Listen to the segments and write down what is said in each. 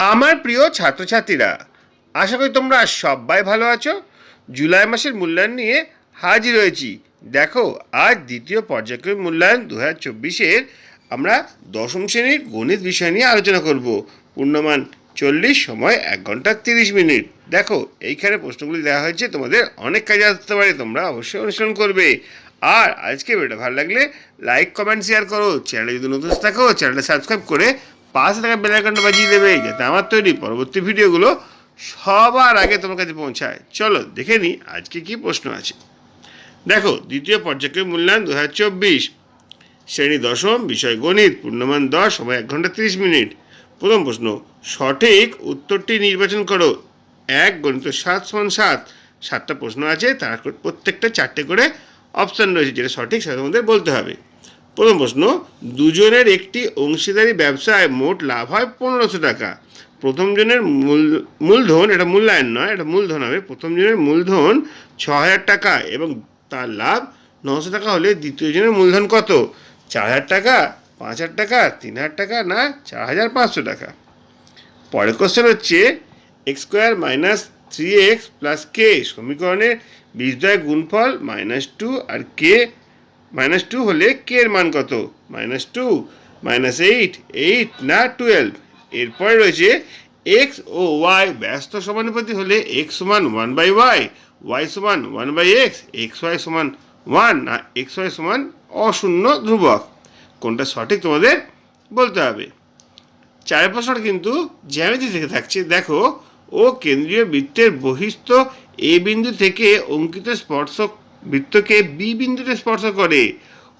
আমার প্রিয় ছাত্রছাত্রীরা, আশা করি তোমরা সবাই ভালো আছো। জুলাই মাসের মূল্যায়ন নিয়ে হাজির হয়েছি। দেখো, আজ দ্বিতীয় পর্যায়ক্রমিক মূল্যায়ন দু হাজার চব্বিশের আমরা দশম শ্রেণির গণিত বিষয় নিয়ে আলোচনা করব। পূর্ণমান চল্লিশ সময় এক ঘণ্টা তিরিশ মিনিট। দেখো, এইখানে প্রশ্নগুলি দেওয়া হয়েছে, তোমাদের অনেক কাজে আসতে পারে, তোমরা অবশ্যই অনুসরণ করবে। আর আজকে ভিডিওটা ভালো লাগলে লাইক, কমেন্ট, শেয়ার করো। চ্যানেলে যদি নতুন থাকো, চ্যানেলটা সাবস্ক্রাইব করে পাশে থাকা বেল আইকনটা বাজিয়ে দেবে যাতে আমার তৈরি পরবর্তী ভিডিওগুলো সবার আগে তোমার কাছে পৌঁছায়। চলো, দেখে নিই আজকে কি প্রশ্ন আছে। দেখো, দ্বিতীয় পর্যায়ক্রমিক মূল্যায়ন দু হাজার চব্বিশ। শ্রেণি দশম, বিষয় গণিত, পূর্ণমান দশ, সময় এক ঘণ্টা তিরিশ মিনিট। প্রথম প্রশ্ন, সঠিক উত্তরটি নির্বাচন করো। এক, গণিত সাত সমান সাত। সাতটা প্রশ্ন আছে, তার প্রত্যেকটা চারটে করে অপশান রয়েছে, যেটা সঠিক সেটা বলতে হবে। প্রথম প্রশ্ন, দুজনের একটি অংশীদারি ব্যবসায় মোট লাভ হয় পনেরোশো টাকা। প্রথম জনের মূল, মূলধন, এটা মূল্যায়ন নয়, এটা মূলধন হবে। প্রথম জনের মূলধন ছ হাজার টাকা এবং তার লাভ নশো টাকা হলে দ্বিতীয় জনের মূলধন কত? চার হাজার টাকা, পাঁচ হাজার টাকা, তিন হাজার টাকা না চার হাজার পাঁচশো টাকা। পরের কোশ্চেন হচ্ছে, X square minus three X plus K? সমীকরণের বীজদ্বয় গুণফল মাইনাস টু আর কে মাইনাস টু হলে কে এর মান কত? Minus two, minus eight eight, না টুয়েলভ। এরপরে রয়েছে এক্স ও ওয়াই ব্যস্ত সমানুপাতি হলে এক্স সমান ওয়ান বাই ওয়াই ওয়াই সমান one by X X Y সমান ওয়ান, না এক্স ওয়াই সমান অশূন্য ধ্রুবক। কোনটা সঠিক তোমাদের বলতে হবে। চারের প্রশ্নটা কিন্তু জ্যামিতি থেকে থাকছে। দেখো, ও কেন্দ্রীয় বৃত্তের বহিস্থ এ বিন্দু থেকে অঙ্কিত স্পর্শক বৃত্তকে বি বিন্দুতে স্পর্শ করে।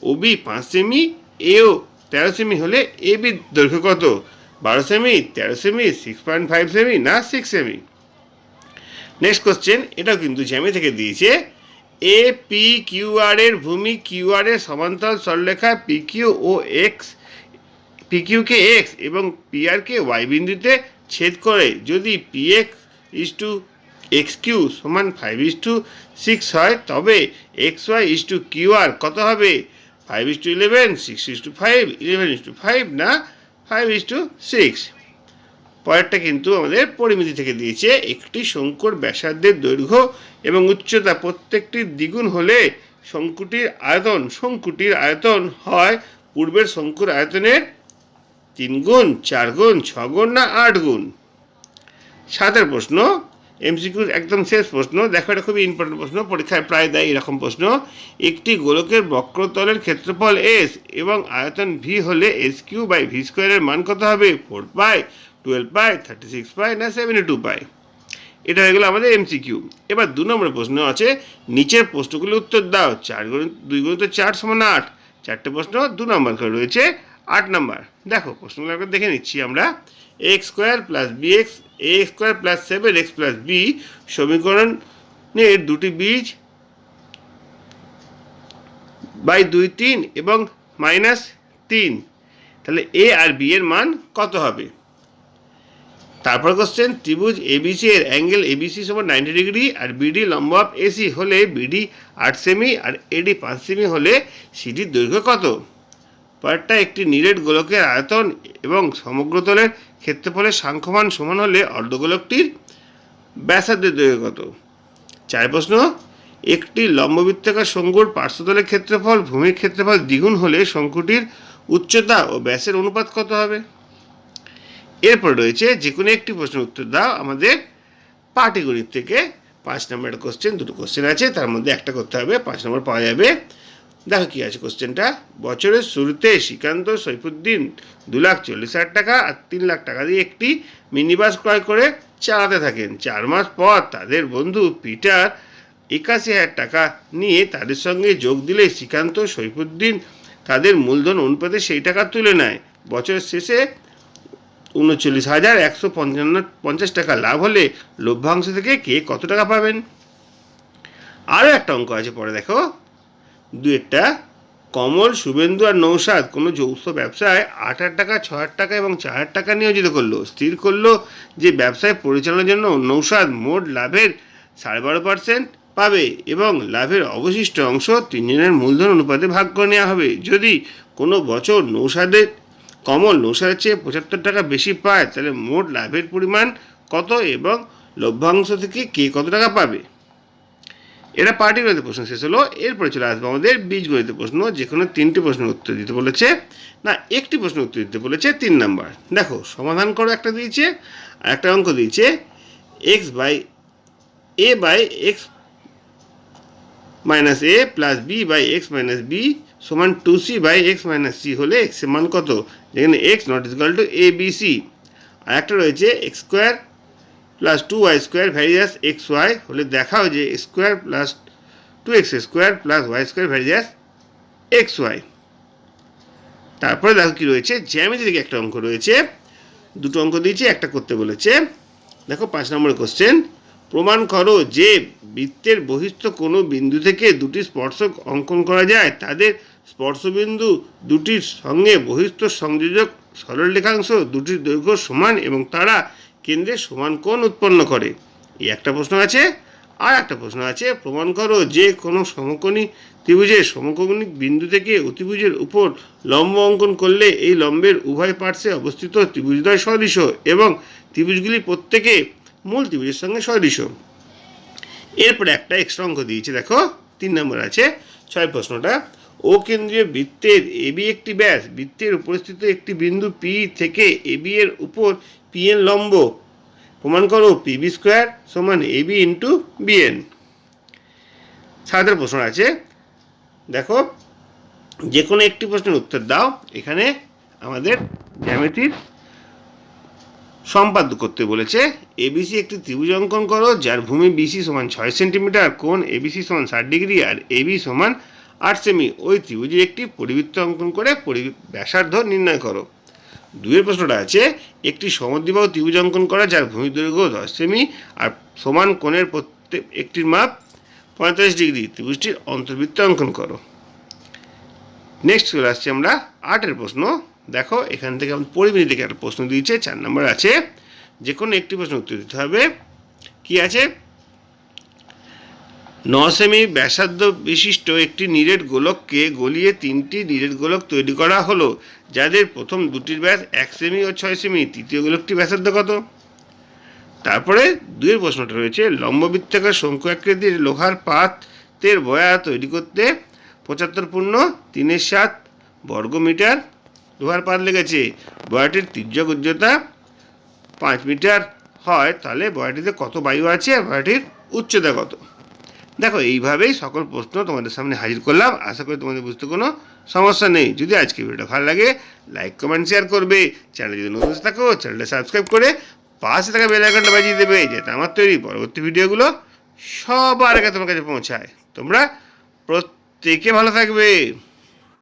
ও বি পাঁচ সেমি এও তেরো সেমি হলে এ বি দৈর্ঘ্য কত? বারো সেমি, তেরো সেমি সিক্স পয়েন্ট ফাইভ সেমি না সিক্স সেমি? নেক্সট কোশ্চেন এটাও কিন্তু জ্যামি থেকে দিয়েছে। এ, পি, কিউ, আর এর ভূমি কিউ, আর এর সমান্তরাল সরলরেখা P, Q, O, X, P কিউকে X এবং পি, আর, কে, ওয়াই বিন্দুতে ছেদ করে যদি P, X, is to X Q সমান ফাইভ ইস টু সিক্স হয়, তবে X Y is to Q R কত হবে? Five is to eleven six is to five eleven is to five না ফাইভ ইস টু সিক্স পরেরটা কিন্তু আমাদের পরিমিতি থেকে দিয়েছে, একটি শঙ্কুর ব্যাসার্ধের দৈর্ঘ্য এবং উচ্চতা প্রত্যেকটির দ্বিগুণ হলে শঙ্কুটির আয়তন শঙ্কুটির আয়তন হয় পূর্বের শঙ্কুর আয়তনের তিন গুণ চার গুণ ছ গুণ না আট গুণ সাতের প্রশ্ন এমসিকিউর একদম শেষ প্রশ্ন। দেখো, এটা খুবই ইম্পর্টেন্ট প্রশ্ন। পরীক্ষায় প্রায় দেয় এরকম প্রশ্ন। একটি গোলকের বক্রতলের ক্ষেত্রফল এস এবং আয়তন ভি হলে এস কিউ বাই ভি স্কোয়ারের মান কত হবে? Four pi twelve pi thirty six pi না সেভেন্টি টু পাই এটা হয়ে গেলো আমাদের এমসিকিউ এবার দু নম্বরের প্রশ্ন আছে। নিচের প্রশ্নগুলি উত্তর দাও। চার গণিত দুই গণিত চার সমান আট। চারটে প্রশ্ন দু নম্বর করে রয়েছে। আট নম্বর। দেখো, প্রশ্নগুলো দেখে নিচ্ছি আমরা। X square plus B X A square plus seven X plus B সমীকরণের দুটি বীজ বাই দুই তিন এবং মাইনাস তিন। তাহলে এ আর বি এর মান কত হবে? তারপর কোশ্চেন ত্রিভুজ এবিসি এর অ্যাঙ্গেল এবিসি সমান নাইনটি ডিগ্রি আর বিডি লম্ব অফ এসি হলে বিডি আট সেমি আর এডি পাঁচ সেমি হলে সিডির দৈর্ঘ্য কত? পরেরটা একটি নিরেট গোলকের আয়তন এবং সমগ্রতলের ক্ষেত্রফলের সাংখ্যমান সমান হলে অর্ধগোলকটির ব্যাসার্ধের দৈর্ঘ্য কত? চার প্রশ্ন, একটি লম্ববৃত্তাকার শঙ্কুর পার্শ্বতলের ক্ষেত্রফল ভূমির ক্ষেত্রফল দ্বিগুণ হলে শঙ্কুটির উচ্চতা ও ব্যাসের অনুপাত কত হবে? এরপর রয়েছে যে কোনো একটি প্রশ্নের উত্তর দাও আমাদের পাটিগণিত থেকে। পাঁচ নম্বর একটা কোশ্চেন দুটো কোশ্চেন আছে, তার মধ্যে একটা করতে হবে, পাঁচ নম্বর পাওয়া যাবে দেখো কি আছে কোশ্চেনটা। বছরের শুরুতে শ্রীকান্ত, সৈফুদ্দিন দু লাখ চল্লিশ হাজার টাকা আর তিন লাখ টাকা দিয়ে একটি মিনি বাস ক্রয় করে চালাতে থাকেন। চার মাস পর তাদের বন্ধু পিটার একাশি হাজার টাকা নিয়ে তাদের সঙ্গে যোগ দিলে শ্রীকান্ত, সৈফুদ্দিন তাদের মূলধন অনুপাতে সেই টাকা তুলে নেয়। বছরের শেষে উনচল্লিশ হাজার একশো পঞ্চান্ন, পঞ্চাশ টাকা লাভ হলে লভ্যাংশ থেকে কে কত টাকা পাবেন? আরও একটা অঙ্ক আছে, পরে দেখো। দুয়েরটা কমল, শুভেন্দু আর নৌসাদ কোনো যৌথ ব্যবসায় আট হাজার টাকা, ছ টাকা এবং চার হাজার টাকা নিয়োজিত করল। স্থির করল যে ব্যবসায় পরিচালনার জন্য নৌসাদ মোট লাভের সাড়ে বারো পার্সেন্ট পাবে এবং লাভের অবশিষ্ট অংশ তিনজনের মূলধন অনুপাতে ভাগ করে নেওয়া হবে। যদি কোনো বছর নৌসাদের কমল নৌসাদের চেয়ে পঁচাত্তর টাকা বেশি পায়, তাহলে মোট লাভের পরিমাণ কত এবং লভ্যাংশ থেকে কে কত টাকা পাবে? এটা পার্টিকুলার প্রশ্ন শেষ হলো। এরপরে চলে আসবে আমাদের বীজগণিত প্রশ্ন, যেখানে তিনটি প্রশ্নের উত্তর দিতে বলেছে। না, একটি প্রশ্নের উত্তর দিতে বলেছে তিন নাম্বার। দেখো, সমাধান করো একটা দিয়েছে, আর একটা অঙ্ক দিয়েছে। X by A by X minus A plus B by X minus B সমান two C by X minus C হলে এক্সের মান কত? যেখানে X naught is equal two A B C আর একটা রয়েছে X square plus two Y square various X Y হলে দেখাও যে square plus two X square plus Y square various X Y তারপরে দেখো কি রয়েছে? জ্যামিতি থেকে একটা অঙ্ক রয়েছে। দুটো অঙ্ক দিয়েছে, একটা করতে বলেছে। দেখো পাঁচ নম্বরের কোশ্চেন প্রমাণ করো যে বৃত্তের বহিস্থ কোনো বিন্দু থেকে দুটি স্পর্শক অঙ্কন করা যায়। তাদের স্পর্শবিন্দু দুটির সঙ্গে বহিস্থ সংযোজক সরলরেখাংশ, দুটির দৈর্ঘ্য সমান এবং তারা কেন্দ্রে সমান কোণ উৎপন্ন করে। এই একটা প্রশ্ন আছে, আর একটা প্রশ্ন আছে। প্রমাণ করো যে কোনো সমকোণী ত্রিভুজের সমকোণিক বিন্দু থেকে অতিভুজের উপর লম্ব অঙ্কন করলে এই লম্বের উভয় পার্শ্বে অবস্থিত ত্রিভুজদ্বয় সদৃশ এবং ত্রিভুজগুলি প্রত্যেকে মূল ত্রিভুজের সঙ্গে সদৃশ। এরপরে একটা এক্সট্রা অঙ্ক দিয়েছে, দেখো, তিন নম্বর আছে। ছয় প্রশ্নটা। ও কেন্দ্রীয় বৃত্তের এবি একটি ব্যাস, বৃত্তের উপস্থিত একটি বিন্দু পি থেকে এবি এর উপর পি এন লম্ব। প্রমাণ করো পিবি স্কোয়ার সমান এবি ইন্টু বিএন সাতের প্রশ্ন আছে। দেখো যে কোনো একটি প্রশ্নের উত্তর দাও। এখানে আমাদের জ্যামিতির সম্পাদ্য করতে বলেছে এবিসি একটি ত্রিভুজ অঙ্কন করো, যার ভূমি বিসি সমান ছয় সেন্টিমিটার, কোণ এবিসি সমান ষাট ডিগ্রি, আর এবি সমান আট সেমি, ওই ত্রিভুজের একটি পরিবৃত্ত অঙ্কন করে ব্যাসার্ধ নির্ণয় করো। দুয়ের প্রশ্নটা আছে, একটি সমদ্বিবাহু ত্রিভুজ অঙ্কন করা যার ভূমি দৈর্ঘ্য দশ সেমি আর সমান কোণের প্রত্যেক, একটির মাপ পঁয়তাল্লিশ ডিগ্রি। ত্রিভুজটির অন্তর্বৃত্ত অঙ্কন করো। নেক্সট চলে আসছি আমরা আটের প্রশ্ন। দেখো, এখান থেকে আমাদের পরিমিতি থেকে একটা প্রশ্ন দিয়েছে, চার নম্বর আছে যে কোনো একটি প্রশ্ন উত্তর দিতে হবে। কি আছে? ন সেমি ব্যাসার্ধ বিশিষ্ট একটি নিরেট গোলককে গলিয়ে তিনটি নিরেট গোলক তৈরি করা হলো, যাদের প্রথম দুটির ব্যাস এক সেমি ও ছয় সেমি। তৃতীয় গোলকটি ব্যাসার্ধ কত? তারপরে দুইয়ের প্রশ্নটা রয়েছে, লম্ববৃত্তাকার শঙ্কু আকৃতির লোহার পাতের বয়া তৈরি করতে পঁচাত্তর পূর্ণ তিনের সাত বর্গমিটার লোহার পাত লেগেছে। বয়াটির তির্যক উচ্চতা পাঁচ মিটার হয়, তাহলে বয়াটিতে কত বায়ু আছে? আর বয়াটির উচ্চতা কত? দেখো, এইভাবেই সকল প্রশ্ন তোমাদের সামনে হাজির করলাম। আশা করি তোমাদের বুঝতে কোনো সমস্যা নেই। যদি আজকে ভিডিওটা ভালো লাগে লাইক কমেন্ট শেয়ার করবে। চ্যানেল যদি নতুন থাকো চ্যানেলটা সাবস্ক্রাইব করে পাশে থাকা বেল আইকনটা বাজিয়ে দেবে যাতে আমার তৈরি পরবর্তী ভিডিওগুলো সবার আগে তোমার কাছে পৌঁছায়। তোমরা প্রত্যেকে ভালো থাকবে।